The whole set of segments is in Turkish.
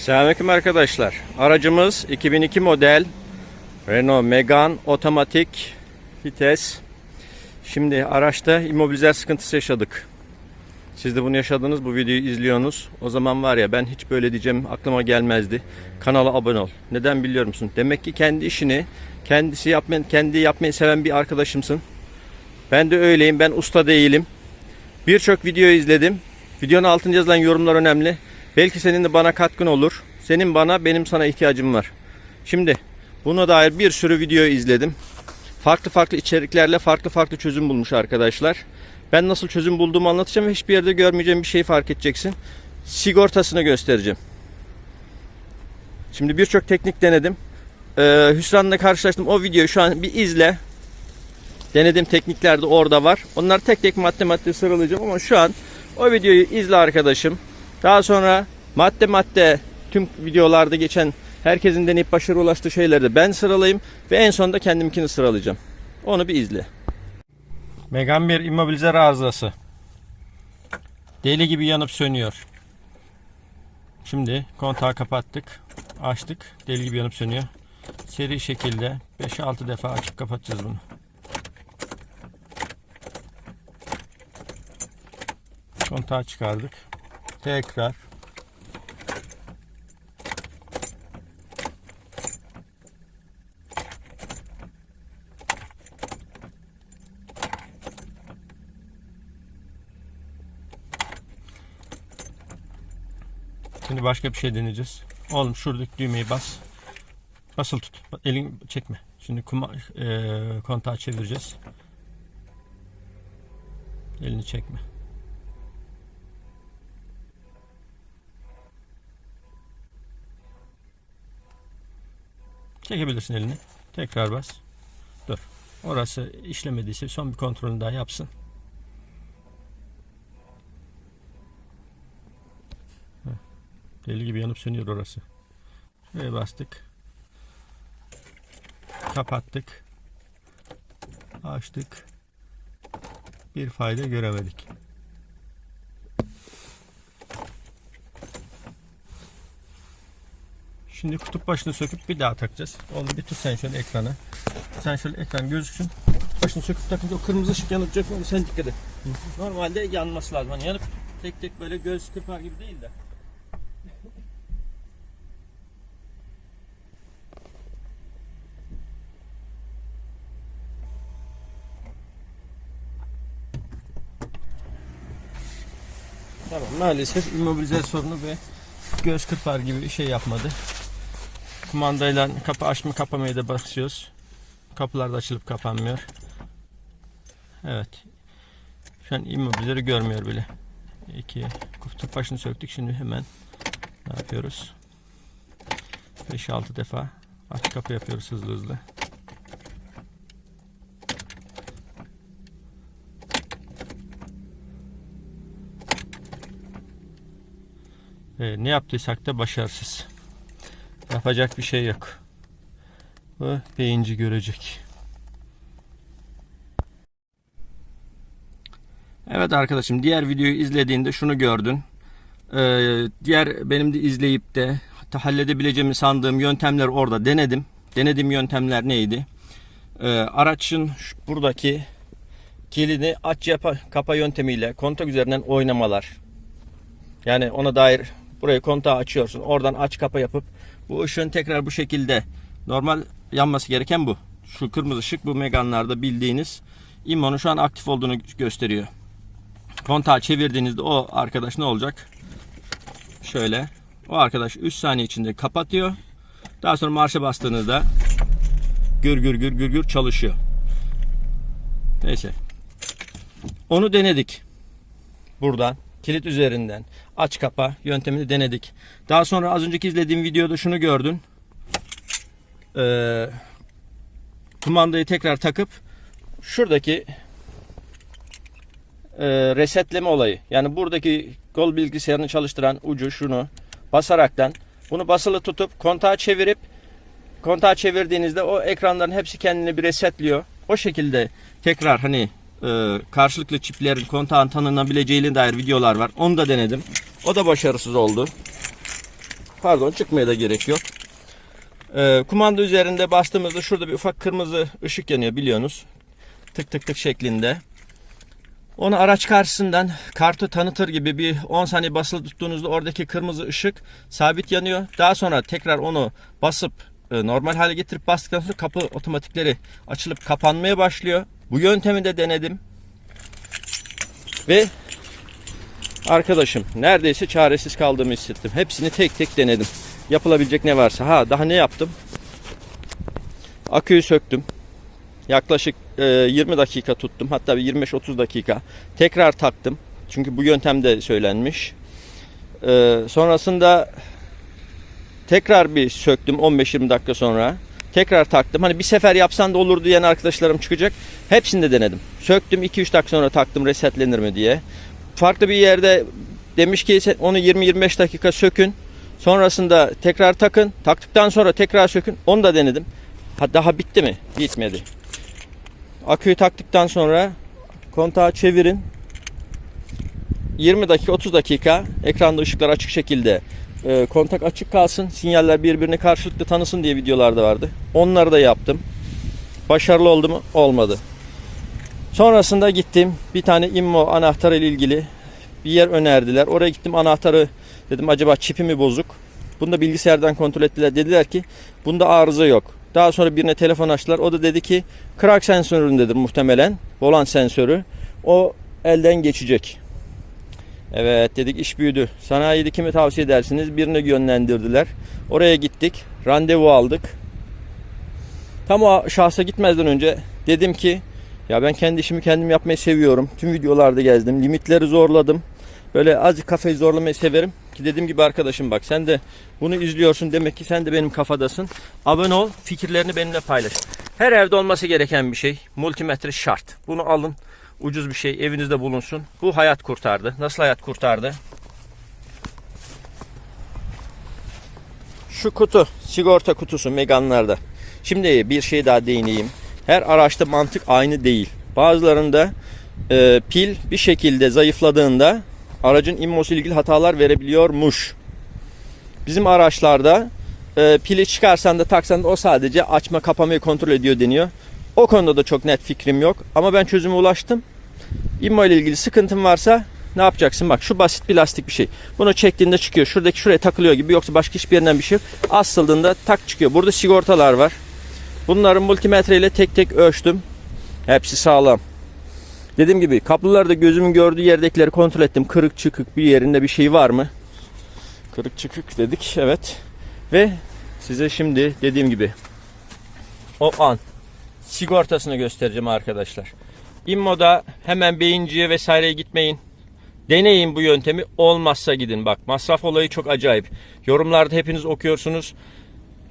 Selamünaleyküm arkadaşlar. Aracımız 2002 model Renault Megane otomatik vites. Şimdi araçta immobilizer sıkıntısı yaşadık. Siz de bunu yaşadınız, bu videoyu izliyorsunuz. O zaman var ya ben hiç böyle diyeceğim aklıma gelmezdi. Kanala abone ol. Neden biliyor musun? Demek ki kendi işini kendisi yapmayı, kendi yapmayı seven bir arkadaşımsın. Ben de öyleyim. Ben usta değilim. Birçok video izledim. Videonun altında yazılan yorumlar önemli. Belki senin de bana katkın olur. Senin bana, benim sana ihtiyacım var. Şimdi buna dair bir sürü video izledim. Farklı farklı içeriklerle farklı farklı çözüm bulmuş arkadaşlar. Ben nasıl çözüm bulduğumu anlatacağım ve hiçbir yerde görmeyeceğim bir şey fark edeceksin. Sigortasını göstereceğim. Şimdi birçok teknik denedim. Ee, Hüsran'la karşılaştım. O videoyu şu an bir izle. Denediğim teknikler de orada var. Onlar tek tek madde madde sıralayacağım ama şu an o videoyu izle arkadaşım. Daha sonra madde madde tüm videolarda geçen herkesin deneyip başarı ulaştığı şeyleri de ben sıralayayım ve en sonunda kendimkini sıralayacağım. Onu bir izle. Megan bir immobilizer arızası. Deli gibi yanıp sönüyor. Şimdi kontağı kapattık. Açtık. Deli gibi yanıp sönüyor. Seri şekilde 5-6 defa açıp kapatacağız bunu. Kontağı çıkardık. Tekrar. Şimdi başka bir şey deneyeceğiz. Oğlum şuradaki düğmeyi bas. Basılı tut. Elin çekme. Şimdi kuma, e, kontağı çevireceğiz. Elini çekme. Çekebilirsin elini. Tekrar bas. Dur. Orası işlemediyse son bir kontrolünü daha yapsın. Deli gibi yanıp sönüyor orası. Şuraya bastık. Kapattık. Açtık. Bir fayda göremedik. Şimdi kutup başını söküp bir daha takacağız. Oğlum bir tut sen şöyle ekranı. Sen şöyle ekran gözüksün. Başını söküp takınca o kırmızı ışık yanacak mı? Sen dikkat et. Normalde yanması lazım. Hani yanıp tek tek böyle göz kırpar gibi değil de. Tamam maalesef immobilize sorunu ve göz kırpar gibi şey yapmadı. Kumandayla kapı açma kapamaya da basıyoruz. Kapılar da açılıp kapanmıyor. Evet. Şu an immobilizeyi görmüyor bile. İki kutu başını söktük. Şimdi hemen ne yapıyoruz? 5-6 defa aç kapı yapıyoruz hızlı hızlı. Ve ne yaptıysak da başarısız. Yapacak bir şey yok. Bu beyinci görecek. Evet arkadaşım diğer videoyu izlediğinde şunu gördün. Ee, diğer benim de izleyip de halledebileceğimi sandığım yöntemler orada denedim. Denediğim yöntemler neydi? Ee, araçın buradaki kilidi aç yapa, kapa yöntemiyle kontak üzerinden oynamalar. Yani ona dair burayı kontağı açıyorsun. Oradan aç kapa yapıp bu ışığın tekrar bu şekilde normal yanması gereken bu. Şu kırmızı ışık bu Megane'larda bildiğiniz immonun şu an aktif olduğunu gösteriyor. Kontağı çevirdiğinizde o arkadaş ne olacak? Şöyle. O arkadaş 3 saniye içinde kapatıyor. Daha sonra marşa bastığınızda gür gür gür gür gür çalışıyor. Neyse. Onu denedik. Buradan kilit üzerinden aç kapa yöntemini denedik. Daha sonra az önceki izlediğim videoda şunu gördün. Ee, kumandayı tekrar takıp şuradaki e, resetleme olayı. Yani buradaki gol bilgisayarını çalıştıran ucu şunu basaraktan bunu basılı tutup kontağı çevirip kontağı çevirdiğinizde o ekranların hepsi kendini bir resetliyor. O şekilde tekrar hani e, karşılıklı çiplerin kontağın tanınabileceğine dair videolar var. Onu da denedim. O da başarısız oldu. pardon çıkmaya da gerek yok. Ee, kumanda üzerinde bastığımızda şurada bir ufak kırmızı ışık yanıyor biliyorsunuz. Tık tık tık şeklinde. Onu araç karşısından kartı tanıtır gibi bir 10 saniye basılı tuttuğunuzda oradaki kırmızı ışık sabit yanıyor. Daha sonra tekrar onu basıp e, normal hale getirip bastıktan sonra kapı otomatikleri açılıp kapanmaya başlıyor. Bu yöntemi de denedim. Ve arkadaşım neredeyse çaresiz kaldığımı hissettim. Hepsini tek tek denedim. Yapılabilecek ne varsa. Ha daha ne yaptım? Aküyü söktüm. Yaklaşık e, 20 dakika tuttum. Hatta bir 25-30 dakika. Tekrar taktım. Çünkü bu yöntemde söylenmiş. E, sonrasında tekrar bir söktüm 15-20 dakika sonra. Tekrar taktım. Hani bir sefer yapsan da olur diyen arkadaşlarım çıkacak. Hepsini de denedim. Söktüm 2-3 dakika sonra taktım resetlenir mi diye. Farklı bir yerde demiş ki onu 20-25 dakika sökün. Sonrasında tekrar takın. Taktıktan sonra tekrar sökün. Onu da denedim. Ha, daha bitti mi? Bitmedi. Aküyü taktıktan sonra kontağı çevirin. 20 dakika 30 dakika ekranda ışıklar açık şekilde e, kontak açık kalsın. Sinyaller birbirini karşılıklı tanısın diye videolarda vardı. Onları da yaptım. Başarılı oldu mu? Olmadı. Sonrasında gittim. Bir tane immo anahtarı ile ilgili bir yer önerdiler. Oraya gittim anahtarı dedim acaba çipi mi bozuk? Bunu da bilgisayardan kontrol ettiler. Dediler ki bunda arıza yok. Daha sonra birine telefon açtılar. O da dedi ki krak sensöründedir muhtemelen. Volan sensörü. O elden geçecek. Evet dedik iş büyüdü. Sanayide kimi tavsiye edersiniz? Birine yönlendirdiler. Oraya gittik. Randevu aldık. Tam o şahsa gitmezden önce dedim ki ya ben kendi işimi kendim yapmayı seviyorum. Tüm videolarda gezdim. Limitleri zorladım. Böyle azıcık kafayı zorlamayı severim. Ki dediğim gibi arkadaşım bak sen de bunu izliyorsun. Demek ki sen de benim kafadasın. Abone ol. Fikirlerini benimle paylaş. Her evde olması gereken bir şey. Multimetre şart. Bunu alın. Ucuz bir şey. Evinizde bulunsun. Bu hayat kurtardı. Nasıl hayat kurtardı? Şu kutu. Sigorta kutusu Meganlarda. Şimdi bir şey daha değineyim. Her araçta mantık aynı değil. Bazılarında e, pil bir şekilde zayıfladığında aracın immosu ilgili hatalar verebiliyormuş. Bizim araçlarda e, pili çıkarsan da taksan da o sadece açma kapamayı kontrol ediyor deniyor. O konuda da çok net fikrim yok. Ama ben çözüme ulaştım. İmmo ile ilgili sıkıntın varsa ne yapacaksın? Bak şu basit bir lastik bir şey. Bunu çektiğinde çıkıyor. Şuradaki şuraya takılıyor gibi. Yoksa başka hiçbir yerinden bir şey yok. Asıldığında tak çıkıyor. Burada sigortalar var. Bunları multimetre ile tek tek ölçtüm. Hepsi sağlam. Dediğim gibi kaplılarda gözümün gördüğü yerdekileri kontrol ettim. Kırık çıkık bir yerinde bir şey var mı? Kırık çıkık dedik. Evet. Ve size şimdi dediğim gibi o an sigortasını göstereceğim arkadaşlar. İmmoda hemen beyinciye vesaireye gitmeyin. Deneyin bu yöntemi. Olmazsa gidin. Bak masraf olayı çok acayip. Yorumlarda hepiniz okuyorsunuz.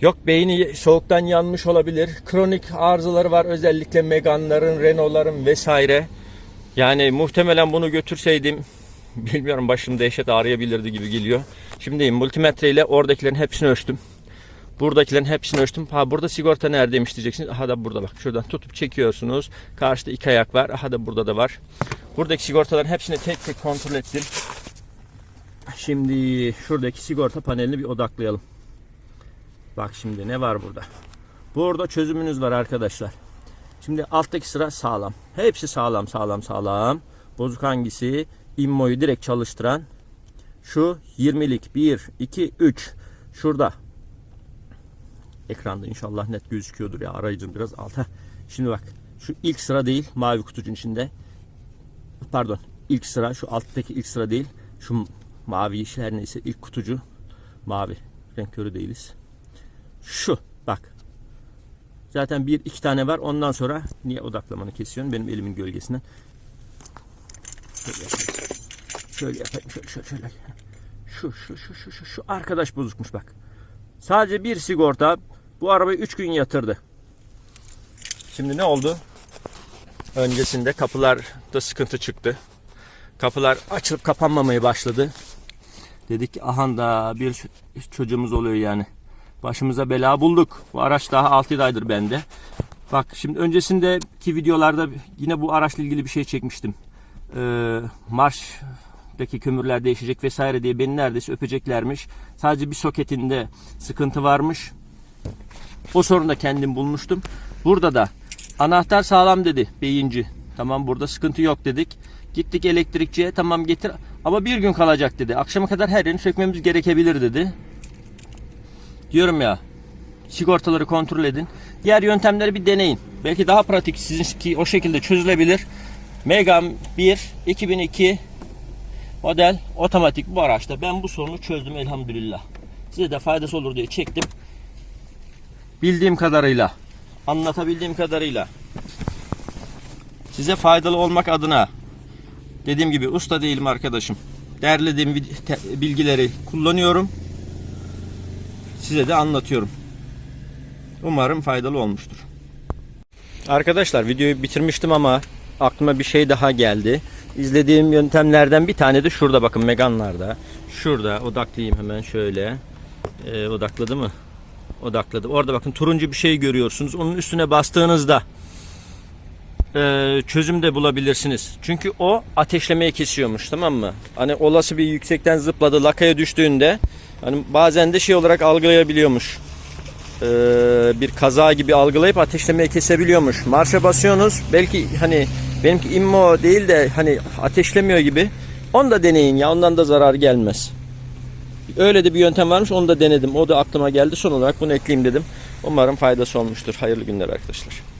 Yok beyni soğuktan yanmış olabilir. Kronik arızaları var özellikle Megane'ların, Renault'ların vesaire. Yani muhtemelen bunu götürseydim bilmiyorum başım dehşet ağrıyabilirdi gibi geliyor. Şimdi multimetre ile oradakilerin hepsini ölçtüm. Buradakilerin hepsini ölçtüm. Ha burada sigorta neredeymiş diyeceksiniz. Aha da burada bak. Şuradan tutup çekiyorsunuz. Karşıda iki ayak var. Aha da burada da var. Buradaki sigortaların hepsini tek tek kontrol ettim. Şimdi şuradaki sigorta panelini bir odaklayalım. Bak şimdi ne var burada? Burada çözümünüz var arkadaşlar. Şimdi alttaki sıra sağlam. Hepsi sağlam sağlam sağlam. Bozuk hangisi? İmmoyu direkt çalıştıran. Şu 20'lik 1, 2, 3. Şurada. Ekranda inşallah net gözüküyordur ya. Arayıcım biraz alta. Şimdi bak. Şu ilk sıra değil. Mavi kutucuğun içinde. Pardon. ilk sıra. Şu alttaki ilk sıra değil. Şu mavi işi her neyse ilk kutucu. Mavi. Renk körü değiliz. Şu bak. Zaten bir iki tane var. Ondan sonra niye odaklamanı kesiyorsun? Benim elimin gölgesinden. Şöyle yapayım. Şöyle yapayım. Şöyle şöyle şöyle. Şu şu şu şu şu şu arkadaş bozukmuş bak. Sadece bir sigorta bu arabayı 3 gün yatırdı. Şimdi ne oldu? Öncesinde kapılarda sıkıntı çıktı. Kapılar açılıp kapanmamaya başladı. Dedik ki ahan da bir çocuğumuz oluyor yani. Başımıza bela bulduk. Bu araç daha 6 aydır bende. Bak şimdi öncesindeki videolarda yine bu araçla ilgili bir şey çekmiştim. Ee, marş soketteki kömürler değişecek vesaire diye beni neredeyse öpeceklermiş. Sadece bir soketinde sıkıntı varmış. O sorunu da kendim bulmuştum. Burada da anahtar sağlam dedi beyinci. Tamam burada sıkıntı yok dedik. Gittik elektrikçiye tamam getir ama bir gün kalacak dedi. Akşama kadar her yerini sökmemiz gerekebilir dedi. Diyorum ya sigortaları kontrol edin. Diğer yöntemleri bir deneyin. Belki daha pratik sizinki o şekilde çözülebilir. Megam 1 2002 model otomatik bu araçta ben bu sorunu çözdüm elhamdülillah. Size de faydası olur diye çektim. Bildiğim kadarıyla, anlatabildiğim kadarıyla size faydalı olmak adına dediğim gibi usta değilim arkadaşım. Derlediğim bilgileri kullanıyorum. Size de anlatıyorum. Umarım faydalı olmuştur. Arkadaşlar videoyu bitirmiştim ama aklıma bir şey daha geldi. İzlediğim yöntemlerden bir tane de şurada bakın Meganlarda. Şurada odaklayayım hemen şöyle. Ee, odakladı mı? Odakladı. Orada bakın turuncu bir şey görüyorsunuz. Onun üstüne bastığınızda e, çözüm de bulabilirsiniz. Çünkü o ateşlemeyi kesiyormuş tamam mı? Hani olası bir yüksekten zıpladı lakaya düştüğünde hani bazen de şey olarak algılayabiliyormuş. Ee, bir kaza gibi algılayıp ateşlemeyi kesebiliyormuş. Marşa basıyorsunuz. Belki hani benimki immo değil de hani ateşlemiyor gibi. Onu da deneyin ya. Ondan da zarar gelmez. Öyle de bir yöntem varmış. Onu da denedim. O da aklıma geldi. Son olarak bunu ekleyeyim dedim. Umarım faydası olmuştur. Hayırlı günler arkadaşlar.